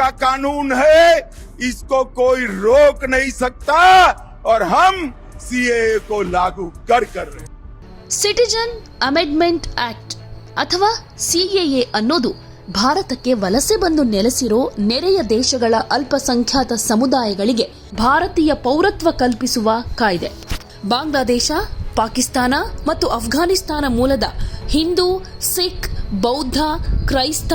का कानून है इसको कोई रोक नहीं सकता और हम सीएए को लागू कर कर रहे हैं ಸಿಟಿಜನ್ ಅಮೆಂಡ್ಮೆಂಟ್ ಆಕ್ಟ್ ಅಥವಾ ಸಿಎಎ ಅನ್ನೋದು ಭಾರತಕ್ಕೆ ವಲಸೆ ಬಂದು ನೆಲೆಸಿರೋ ನೆರೆಯ ದೇಶಗಳ ಅಲ್ಪಸಂಖ್ಯಾತ ಸಮುದಾಯಗಳಿಗೆ ಭಾರತೀಯ ಪೌರತ್ವ ಕಲ್ಪಿಸುವ ಕಾಯ್ದೆ ಬಾಂಗ್ಲಾದೇಶ ಪಾಕಿಸ್ತಾನ ಮತ್ತು ಅಫ್ಘಾನಿಸ್ತಾನ ಮೂಲದ ಹಿಂದೂ ಸಿಖ್ ಬೌದ್ಧ, ಕ್ರೈಸ್ತ,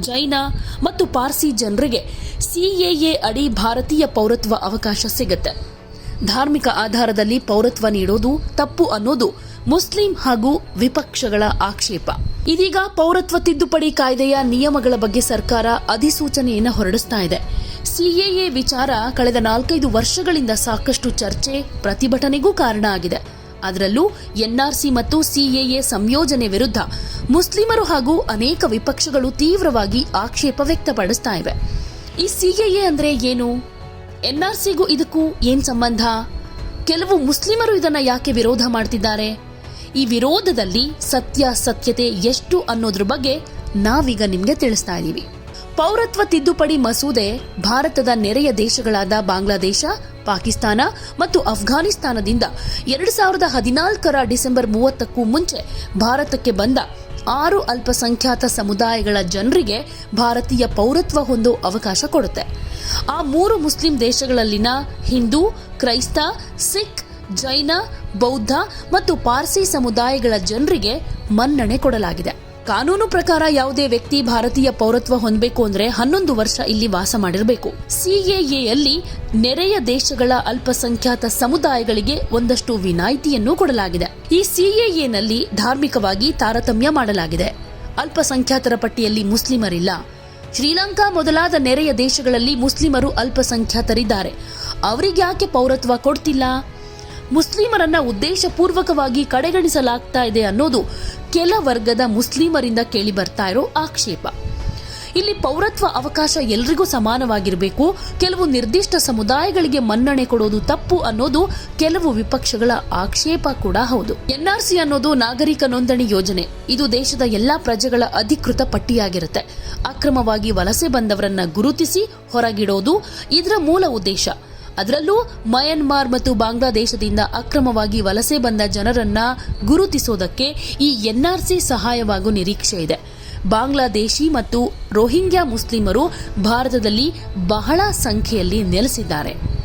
ಜೈನ ಮತ್ತು ಪಾರ್ಸಿ ಜನರಿಗೆ ಸಿಎಎ ಅಡಿ ಭಾರತೀಯ ಪೌರತ್ವ ಅವಕಾಶ ಸಿಗುತ್ತೆ. ಧಾರ್ಮಿಕ ಆಧಾರದಲ್ಲಿ ಪೌರತ್ವ ನೀಡೋದು ತಪ್ಪು ಅನ್ನೋದು ಮುಸ್ಲಿಂ ಹಾಗೂ ವಿಪಕ್ಷಗಳ ಆಕ್ಷೇಪ. ಇದೀಗ ಪೌರತ್ವ ತಿದ್ದುಪಡಿ ಕಾಯ್ದೆಯ ನಿಯಮಗಳ ಬಗ್ಗೆ ಸರ್ಕಾರ ಅಧಿಸೂಚನೆಯನ್ನು ಹೊರಡಿಸ್ತಾ ಇದೆ. ಸಿಎಎ ವಿಚಾರ ಕಳೆದ ನಾಲ್ಕೈದು ವರ್ಷಗಳಿಂದ ಸಾಕಷ್ಟು ಚರ್ಚೆ, ಪ್ರತಿಭಟನೆಗೂ ಕಾರಣ ಆಗಿದೆ. ಅದರಲ್ಲೂ ಎನ್ಆರ್ಸಿ ಮತ್ತು ಸಿಎಎ ಸಂಯೋಜನೆ ವಿರುದ್ಧ ಮುಸ್ಲಿಮರು ಹಾಗೂ ಅನೇಕ ವಿಪಕ್ಷಗಳು ತೀವ್ರವಾಗಿ ಆಕ್ಷೇಪ ವ್ಯಕ್ತಪಡಿಸ್ತಾ ಇವೆ. ಈ ಸಿಎಎ ಅಂದ್ರೆ ಏನು? ಎನ್ಆರ್ಸಿಗೂ ಇದಕ್ಕೂ ಏನ್ ಸಂಬಂಧ? ಕೆಲವು ಮುಸ್ಲಿಮರು ಇದನ್ನ ಯಾಕೆ ವಿರೋಧ ಮಾಡ್ತಿದ್ದಾರೆ? ಈ ವಿರೋಧದಲ್ಲಿ ಸತ್ಯ ಸತ್ಯತೆ ಎಷ್ಟು ಅನ್ನೋದ್ರ ಬಗ್ಗೆ ನಾವೀಗ ನಿಮ್ಗೆ ತಿಳಿಸ್ತಾ ಇದ್ದೀವಿ. ಪೌರತ್ವ ತಿದ್ದುಪಡಿ ಮಸೂದೆ ಭಾರತದ ನೆರೆಯ ದೇಶಗಳಾದ ಬಾಂಗ್ಲಾದೇಶ ಪಾಕಿಸ್ತಾನ ಮತ್ತು ಅಫ್ಘಾನಿಸ್ತಾನದಿಂದ ಎರಡು ಸಾವಿರದ ಹದಿನಾಲ್ಕರ ಡಿಸೆಂಬರ್ ಮೂವತ್ತಕ್ಕೂ ಮುಂಚೆ ಭಾರತಕ್ಕೆ ಬಂದ ಆರು ಅಲ್ಪಸಂಖ್ಯಾತ ಸಮುದಾಯಗಳ ಜನರಿಗೆ ಭಾರತೀಯ ಪೌರತ್ವ ಹೊಂದೋ ಅವಕಾಶ ಕೊಡುತ್ತೆ. ಆ ಮೂರು ಮುಸ್ಲಿಂ ದೇಶಗಳಲ್ಲಿನ ಹಿಂದೂ, ಕ್ರೈಸ್ತ, ಸಿಖ್, ಜೈನ, ಬೌದ್ಧ ಮತ್ತು ಪಾರ್ಸಿ ಸಮುದಾಯಗಳ ಜನರಿಗೆ ಮನ್ನಣೆ ಕೊಡಲಾಗಿದೆ. ಕಾನೂನು ಪ್ರಕಾರ ಯಾವುದೇ ವ್ಯಕ್ತಿ ಭಾರತೀಯ ಪೌರತ್ವ ಹೊಂದಬೇಕು ಅಂದ್ರೆ ಹನ್ನೊಂದು ವರ್ಷ ಇಲ್ಲಿ ವಾಸ ಮಾಡಿರಬೇಕು. ಸಿಎಎಯಲ್ಲಿ ನೆರೆಯ ದೇಶಗಳ ಅಲ್ಪಸಂಖ್ಯಾತ ಸಮುದಾಯಗಳಿಗೆ ಒಂದಷ್ಟು ವಿನಾಯಿತಿಯನ್ನು ಕೊಡಲಾಗಿದೆ. ಈ ಸಿಎಎನಲ್ಲಿ ಧಾರ್ಮಿಕವಾಗಿ ತಾರತಮ್ಯ ಮಾಡಲಾಗಿದೆ. ಅಲ್ಪಸಂಖ್ಯಾತರ ಪಟ್ಟಿಯಲ್ಲಿ ಮುಸ್ಲಿಮರಿಲ್ಲ. ಶ್ರೀಲಂಕಾ ಮೊದಲಾದ ನೆರೆಯ ದೇಶಗಳಲ್ಲಿ ಮುಸ್ಲಿಮರು ಅಲ್ಪಸಂಖ್ಯಾತರಿದ್ದಾರೆ. ಅವರಿಗ್ಯಾಕೆ ಪೌರತ್ವ ಕೊಡ್ತಿಲ್ಲ? ಮುಸ್ಲಿಮರನ್ನ ಉದ್ದೇಶಪೂರ್ವಕವಾಗಿ ಕಡೆಗಣಿಸಲಾಗ್ತಾ ಇದೆ ಅನ್ನೋದು ಕೆಲ ವರ್ಗದ ಮುಸ್ಲಿಮರಿಂದ ಕೇಳಿ ಬರ್ತಾ ಇರೋ ಆಕ್ಷೇಪ. ಇಲ್ಲಿ ಪೌರತ್ವ ಅವಕಾಶ ಎಲ್ರಿಗೂ ಸಮಾನವಾಗಿರಬೇಕು, ಕೆಲವು ನಿರ್ದಿಷ್ಟ ಸಮುದಾಯಗಳಿಗೆ ಮನ್ನಣೆ ಕೊಡೋದು ತಪ್ಪು ಅನ್ನೋದು ಕೆಲವು ವಿಪಕ್ಷಗಳ ಆಕ್ಷೇಪ ಕೂಡ ಹೌದು. ಎನ್ಆರ್ಸಿ ಅನ್ನೋದು ನಾಗರಿಕ ನೋಂದಣಿ ಯೋಜನೆ. ಇದು ದೇಶದ ಎಲ್ಲಾ ಪ್ರಜೆಗಳ ಅಧಿಕೃತ ಪಟ್ಟಿಯಾಗಿರುತ್ತೆ. ಅಕ್ರಮವಾಗಿ ವಲಸೆ ಬಂದವರನ್ನ ಗುರುತಿಸಿ ಹೊರಗಿಡೋದು ಇದರ ಮೂಲ ಉದ್ದೇಶ. ಅದರಲ್ಲೂ ಮಯನ್ಮಾರ್ ಮತ್ತು ಬಾಂಗ್ಲಾದೇಶದಿಂದ ಅಕ್ರಮವಾಗಿ ವಲಸೆ ಬಂದ ಜನರನ್ನ ಗುರುತಿಸೋದಕ್ಕೆ ಈ ಎನ್ಆರ್ಸಿ ಸಹಾಯವಾಗುವ ನಿರೀಕ್ಷೆ ಇದೆ. ಬಾಂಗ್ಲಾದೇಶಿ ಮತ್ತು ರೋಹಿಂಗ್ಯಾ ಮುಸ್ಲಿಮರು ಭಾರತದಲ್ಲಿ ಬಹಳ ಸಂಖ್ಯೆಯಲ್ಲಿ ನೆಲೆಸಿದ್ದಾರೆ.